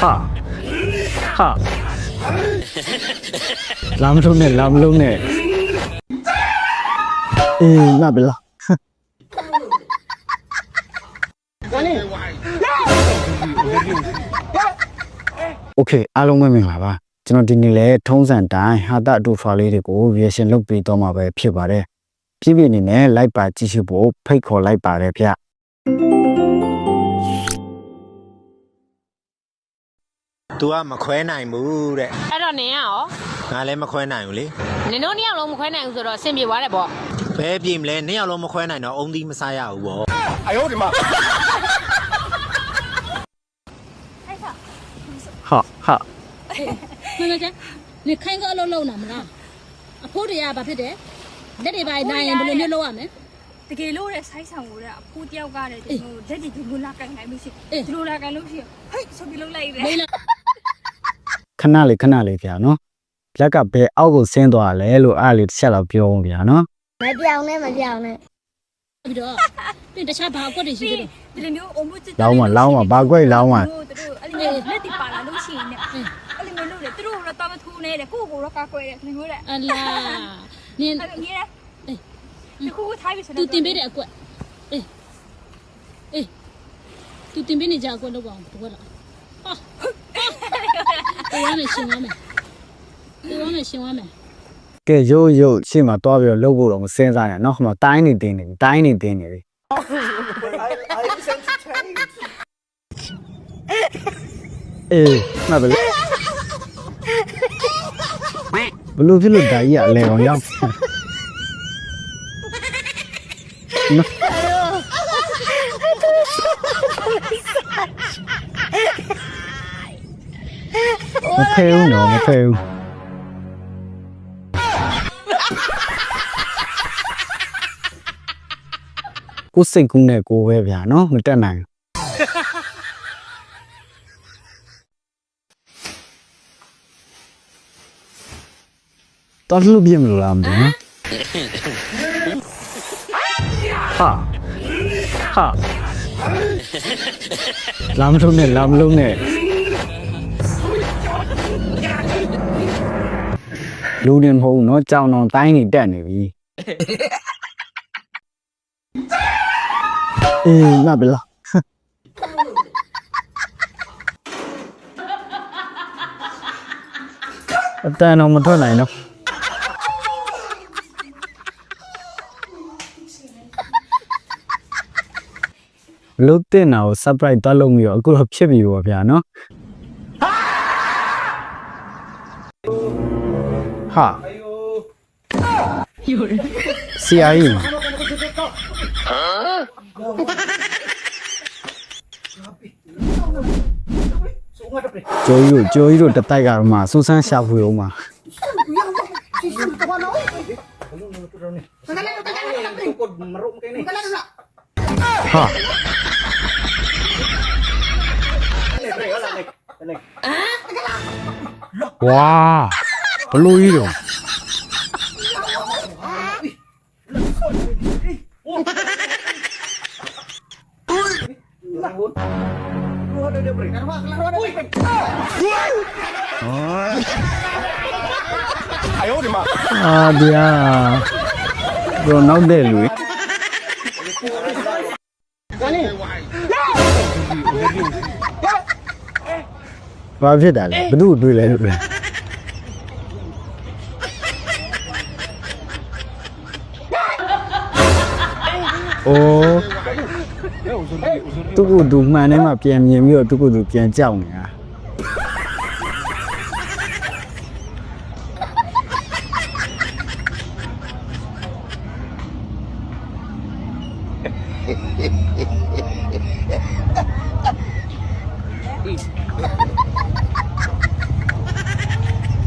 ဟာဟာလာမလုံးနဲ့လာမလုံးနဲ့အေးငါဘယ်လားโอเคအားလုံးပဲမင်္ဂလာပါကျွန်တော်ဒီနေ့လဲထုံးစံတိုင်းဟာတာအတူထွာလေးတွေကို reaction လုပ်ပေးတော့မှာပဲဖြစ်ပါတယ်ပြည့်ပြည့်အနေနဲ့ like ပါကြည့်ရှုဖို့ဖိတ်ခေါ်လိုက်ပါတယ်ဗျ तू ကမခွဲနိုင်ဘူးတဲ့အဲ့တော့နင်ကရောငါလည်းမခွဲနိုင်ဘူးလေနင်တို့နှစ်ယောက်လုံးမခွဲနိုင်ဘူးဆိုတော့အဆင်ပြေသွားတယ်ပေါ့ဘဲပြေမလဲနှစ်ယောက်လုံးမခွဲနိုင်တော့အုံသီးမစားရဘူးဗောဟာဟာမှန်လားကျနေခိုင်းကအလုပ်လုပ်နာမလားအဖိုးတွေကဘာဖြစ်တယ်လက်တွေပါနိုင်ရင်ဘယ်လိုမျိုးလုပ်ရမလဲတကယ်လို့တဲ့ဆိုက်ဆောင်ကိုတဲ့အဖိုးတယောက်ကတဲ့ဒီလိုလက်ဒီဒီလိုလာကန်နိုင်လို့ရှိအေးဒီလိုလာကန်လို့ရှိရင်ဟိတ်ဆိုပြီးလုံးလိုက်တယ်မေးလား ခဏလေးခဏလေးဗျာနော်လက်ကဘယ်အောက်ကိုဆင်းသွားလဲလို့အားလေးတစ်ချက်တော့ပြောအောင်ဗျာနော်မပြောင်းနဲ့မပြောင်းနဲ့ပြီးတော့ပြင်တခြားဘာအကွက်တွေရှိသေးတယ်ဒီလိုမျိုးအုံမှုစစ်လောင်းမလောင်းမဘာကွက်လောင်းမသူတို့အဲ့လိုလက်ဒီပါလာလို့ရှိရင်အဲ့လိုမျိုးလုပ်တယ်သူတို့ကတော့တမထိုးနေတယ်ကိုယ့်ကိုယ်တော့ကာကွယ်တယ်ဒီလိုတဲ့အလားနင်အဲ့လိုမြဲတယ်ဒီခုထားပြီးဆိုသူတင်ပေးတဲ့အကွက်အေးအေးသူတင်ပေးနေကြအကွက်လုပ်ပါအောင်တကွက်လားဟာဟာ ဝမ်းမယ်ရှင်ဝမ်းမယ်ဒီဝမ်းမယ်ရှင်ဝမ်းမယ်ကဲရုပ်ရုပ်ရှေ့မှာတွားပြီးတော့လှုပ်ဖို့တော့မစင်းစားနဲ့နော်ခမတိုင်းနေတင်းနေတိုင်းနေတင်းနေပြီအေးမှတ်ပါလေဘလို့ဖြစ်လို့ဓာကြီးကအလဲကောင်ရောက် မဖဲဘူးနော်မဖဲဘူးကိုယ်စိတ်ကူးနဲ့ကိုယ်ပဲဗျာနော်မတက်နိုင်ဘူးတော်လို့ပြင်းမလို့လားမသိဘူးနော်ဟာဟာလာမလုံးနဲ့လာမလုံးနဲ့ လူနေမဟုတ်ဘူးเนาะကြောင်တောင်တိုင်းနေတက်နေပြီ အေးငါဘယ်လားအတန်တော့မထွက်နိုင်တော့လုတ်တင်တာကို surprise တွားလုပ်ပြီးတော့အခုတော့ဖြစ်ပြီပေါ့ဗျာနော် ဟာဆရာကြီးကျော်ကြီးတို့ကျော်ကြီးတို့တစ်တိုက်ကတော့ မှစူးစမ်းရှာဖွေအောင်ပါဟာဝါဘလို့ကြီးတော့အာဒီယာ အိုးသူကသူမှန်တယ်မှပြန်မြင်ပြီးတော့သူကသူပြန်ကြောက်နေတာ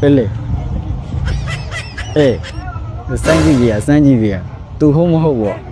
ပဲလေအေးစမ်းကြည့်ကြစမ်းကြည့်ကြသူဟုတ်မဟုတ်ပေါ့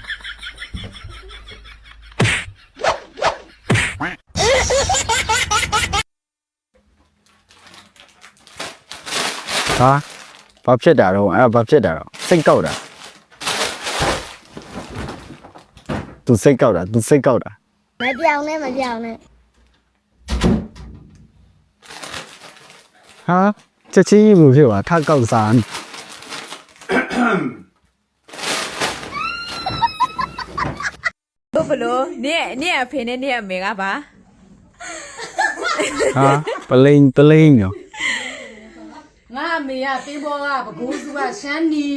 ဟာဘာဖြစ်တာတော့အဲ့ဒါဘာဖြစ်တာတော့စိတ်ကောက်တာသူစိတ်ကောက်တာသူစိတ်ကောက်တာမပြောင်းနဲ့မပြောင်းနဲ့ဟာချက်ချင်းကြီးဘူးဖြစ်သွားထကောက်စားဘဘလို့နင့်နင့်အဖေနဲ့နင့်အမေကပါဟာပလိန်ပလိန်ရောငါ အမေကတင်းဘောကပကူးစုကရှမ်းနီ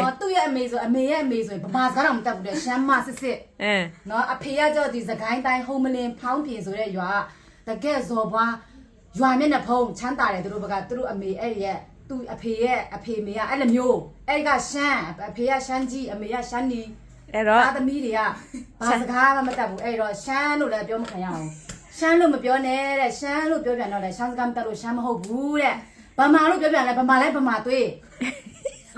နော်သူ့ရဲ့အမေဆိုအမေရဲ့အမေဆိုရင်ဗမာစကားတော့မတတ်ဘူးတဲ့ရှမ်းမစစ်စစ်အင်းနော်အဖေကကြောက်ဒီစကိုင်းတိုင်းဟုံးမလင်းဖောင်းပြင်ဆိုတဲ့ရွာတကယ်ဇော်ဘွားရွာမျက်နှာဖုံးချမ်းသာတယ်သူတို့ဘက်ကသူတို့အမေအဲ့ဒီရဲ့သူ့အဖေရဲ့အဖေမေကအဲ့လိုမျိုးအဲ့ဒီကရှမ်းအဖေကရှမ်းကြီးအမေကရှမ်းနီအဲ့တော့သားသမီးတွေကဘာစကားမှမတတ်ဘူးအဲ့တော့ရှမ်းလို့လည်းပြောမခံရအောင်ရှမ်းလို့မပြောနဲ့တဲ့ရှမ်းလို့ပြောပြန်တော့လေရှမ်းစကားမတတ်လို့ရှမ်းမဟုတ်ဘူးတဲ့ ဗမာလို့ပြောပြန်လဲဗမာလဲဗမာသွေး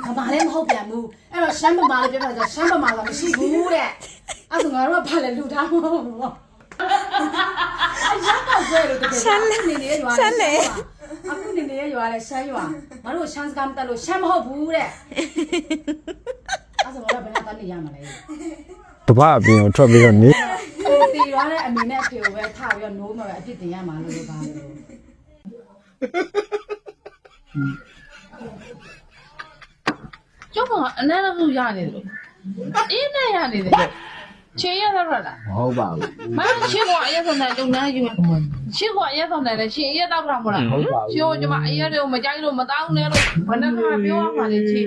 ဗမာလည်းမဟုတ်ပြန်ဘူးအဲ့တော့ရှမ်းဗမာလို့ပြောပြန်တော့ရှမ်းဗမာကမရှိဘူးတဲ့အဲ့ဆိုငါတို့ကဘာလဲလူသားမဟုတ်ဘူးပေါ့အရက်ကဆွဲလို့တကယ်ရှမ်းနေနေရွာရှမ်းလေအခုနေနေရွာလဲရှမ်းရွာငါတို့ရှမ်းစကားမတတ်လို့ရှမ်းမဟုတ်ဘူးတဲ့အဲ့ဆိုငါတို့ဘယ်နဲ့တန်းနေရမှာလဲတပတ်အပြင်ကိုထွက်ပြီးတော့နေတီရွာတဲ့အမေနဲ့အဖေကိုပဲထားပြီးတော့နိုးမှာပဲအပြစ်တင်ရမှာလို့ပါလို့ ကျုပ်ကအနည်းဆုံးရနေတယ်အင်းနဲ့ရနေတယ်ချေရတော့လားမဟုတ်ပါဘူးမချေကအရက်ဆုံးတယ်ကျုံနေယူချေကအရက်ဆုံးတယ်လေချေအရက်တော့တာမလားချေကိုကျမအရက်တွေကိုမကြိုက်လို့မတောင်းနဲ့လို့ဘယ်နှခါပြောရမှာလဲချေ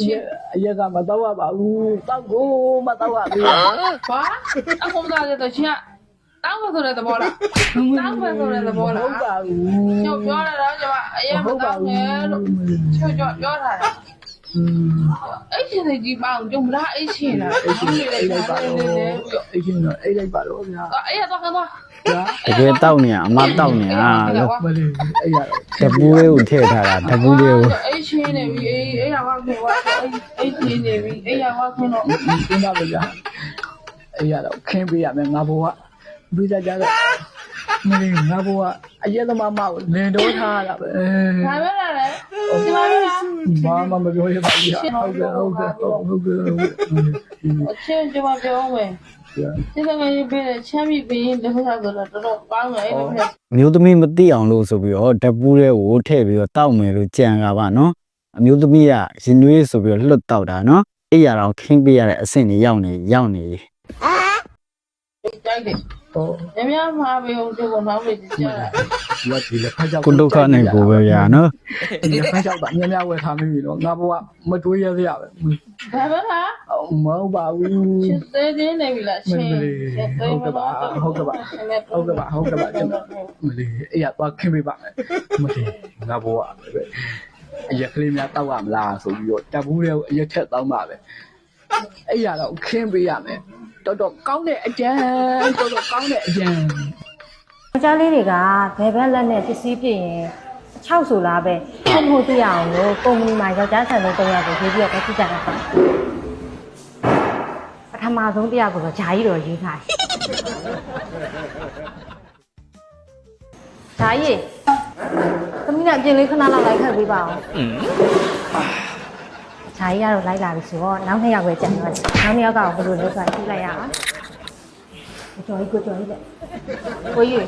ချေအရက်ကမတော့ရပါဘူးတောက်ကိုမတော့ရဘူးဘာအခုမှသာတော့ချေ တောင်းမဆိုတဲ့သဘောလားတောင်းမဆိုတဲ့သဘောလားဟုတ်ပါဘူးကျုပ်ပြောရတော့ကျမအရက်မတောင်းနဲ့လို့ချေပြောပြောထားတာအဲ့ချင်းကြီးပေါ့ကျုံမလားအဲ့ချင်းလားအဲ့ချင်းလေးလေးလိုက်ပါလို့အဲ့ချင်းတော့အဲ့လိုက်ပါတော့ဗျာအဲ့ရတော့ကတော့ဗျာတကယ်တောက်နေရအမတောက်နေတာလို့မလေးအဲ့ရတပူးလေးကိုထည့်ထားတာတပူးလေးကိုအဲ့ချင်းနေပြီအဲ့ရပါခင်ဗျာအဲ့ချင်းနေပြီအဲ့ရပါခင်တော့ကျင်းပါဗျာအဲ့ရတော့ခင်းပေးရမယ်ငါဘဝ ပြီးကြကြတော့မလေးငါဘဝအရက်သမားမကိုလင်တော့ထားတာပဲဒါပဲလားလေဒီမှာလားဘာမှမပြောရပါဘူးဟုတ်ကဲ့ဟုတ်ကဲ့ဟုတ်ကဲ့ဟုတ်ကဲ့အချင်းကျမပြောမယ်ဒီကနေ့ပြည့်ချမ်းပြီပြီးဒီခါဆိုတော့တော်တော်ကောင်းတယ်အဲ့လိုအမျိုးသမီးမသိအောင်လို့ဆိုပြီးတော့တပူးလေးကိုထည့်ပြီးတော့တောက်မယ်လို့ကြံကပါနော်အမျိုးသမီးကရင်နွေးဆိုပြီးတော့လွတ်တောက်တာနော်အဲ့ရတော့ခင်းပေးရတဲ့အဆင့်ကြီးရောက်နေရောက်နေကြိုက်တယ် ဟုတ်ညများမှာပဲဟိုဒီကောင်နောက်လေးကြာတာဒီကဒီလက်ခါကြောက်ကိုဒုက္ခနဲ့ကိုပဲဗျာနော်ဒီလက်ခါကြောက်တာညများဝယ်ထားမိပြီတော့ငါဘဝမတွေးရစရာပဲဒါပဲလားမဟုတ်ပါဘူးချစ်သေးသေးနေပြီလားချင်းဟုတ်ကဲ့ပါဟုတ်ကဲ့ပါဟုတ်ကဲ့ပါဟုတ်ကဲ့ပါကျွန်တော်မလေးအဲ့ရသွားခင်းပေးပါမယ်မလေးငါဘဝပဲအရက်ကလေးများတောက်ရမလားဆိုပြီးတော့တပ်ဘူးတွေကိုအရက်ထက်တောင်းပါပဲအဲ့ရတော့ခင်းပေးရမယ် တော်တော်ကောင်းတဲ့အကြံတော်တော်ကောင်းတဲ့အကြံယောက်ျားလေးတွေကဘယ်ဘက်လက်နဲ့ပစ္စည်းပြည့်ရင်6ဆိုလားပဲဟုတ်မဟုတ်သိရအောင်လို့ကုမ္ပဏီမှာယောက်ျားဆန်ဆုံး3ယောက်ကိုရေးပြီးတော့တက်ကြည့်ကြတာပါပထမဆုံးတစ်ယောက်ကိုတော့ဂျာကြီးတော့ရေးထားတယ်ဂျာကြီးသမီးနဲ့အပြင်လေးခဏလောက်လိုက်ခတ်ပေးပါအောင် ဂျာကြီးကတော့လိုက်လာပြီဆိုတော့နောက်နှစ်ယောက်ပဲကြံတော့တယ်နောက်နှစ်ယောက်ကဘယ်လိုလုပ်ဆိုတာကြည့်လိုက်ရအောင်ကိုကျော်ကြီးကိုကျော်ကြီးလက်ကိုကြီး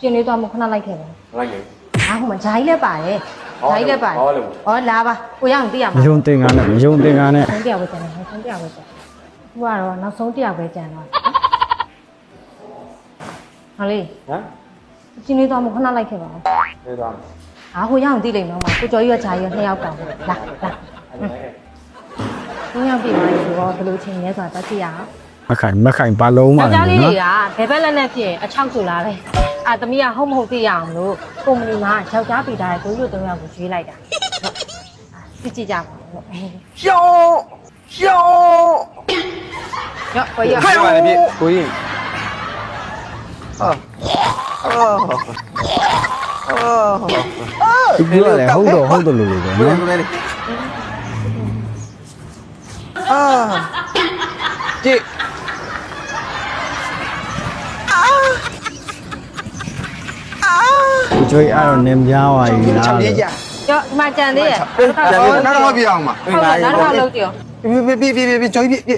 ပြင်လေးတော့မခဏလိုက်ခဲ့ပါလိုက်ခဲ့အားဟိုမှာဂျာကြီးလည်းပါတယ်ဂျာကြီးလည်းပါတယ်ဟောလာပါကိုရအောင်သိရမမှာယုံတင်ကားနဲ့မယုံတင်ကားနဲ့ဆုံးတရားပဲကျန်တယ်ဆုံးတရားပဲကျန်ခုကတော့နောက်ဆုံးတရားပဲကျန်တော့ဟာလေဟမ်ကျင်းလေးတော့မခဏလိုက်ခဲ့ပါဦးလေးတော့ အာဟိုရအောင်သိလိမ့်မယ်မှာကိုကျော်ကြီးရဂျာကြီးရနှစ်ယောက်တောင်လာလာသုံးယောက်ပြီပါဆိုတော့ဘယ်လိုချိန်လဲဆိုတာတက်ကြည့်ရအောင်မခိုင်မခိုင်ဘာလုံးမှယောက်ျားလေးနော်တွေကဘယ်ဘက်လက်နဲ့ဖြစ်ရင်အချောက်ဆိုလားပဲအာသမီးကဟုတ်မဟုတ်သိရအောင်လို့ကုမ္ပဏီမှာယောက်ျားပြည်သားရဲ့ကိုကြီးတို့သုံးယောက်ကိုရွေးလိုက်တာဟုတ်ကြည့်ကြပါဦးလို့ရှောင်းရှောင်းရောကိုရခိုင်းပါလေပြကိုကြီးဒီကလည်းဟုတ်တော့ဟုတ်တယ်လို့လို့ပဲနော်ကိုလေးအာ ကြည့်ကိုကျွေးအဲ့တော့နင်းပြားသွားပြီလားချောင်းရကြကျော်ဒီမှာကြံသေးရဲ့နောက်တော့ပြအောင်ပါဟုတ်လားနောက်တော့လုပ်ကြည့်ပြပြပြပြပြကျော်ပြပြ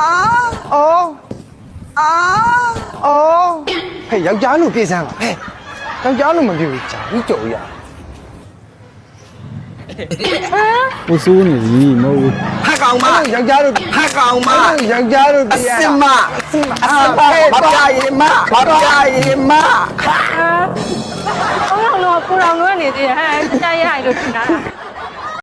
အာအော်အာအော်ဟဲ့ ယောက်ျားလို့ပြေးစမ်းပါဟဲ့ယောက်ျားလို့မပြေဘူးဂျာကြီးကြော်ရကိုစိုးနေပြီမဟုတ်ဘူးဟက်ကောင်မယောက်ျားလို့ဟက်ကောင်မယောက်ျားလို့ပြေးရအစမအစမအစမဘာပြရေမဘာပြရေမဟုတ်လားလို့ကိုတော်ငွေနေသေးတယ်ဟဲ့ကြားရရလို့ထင်တာ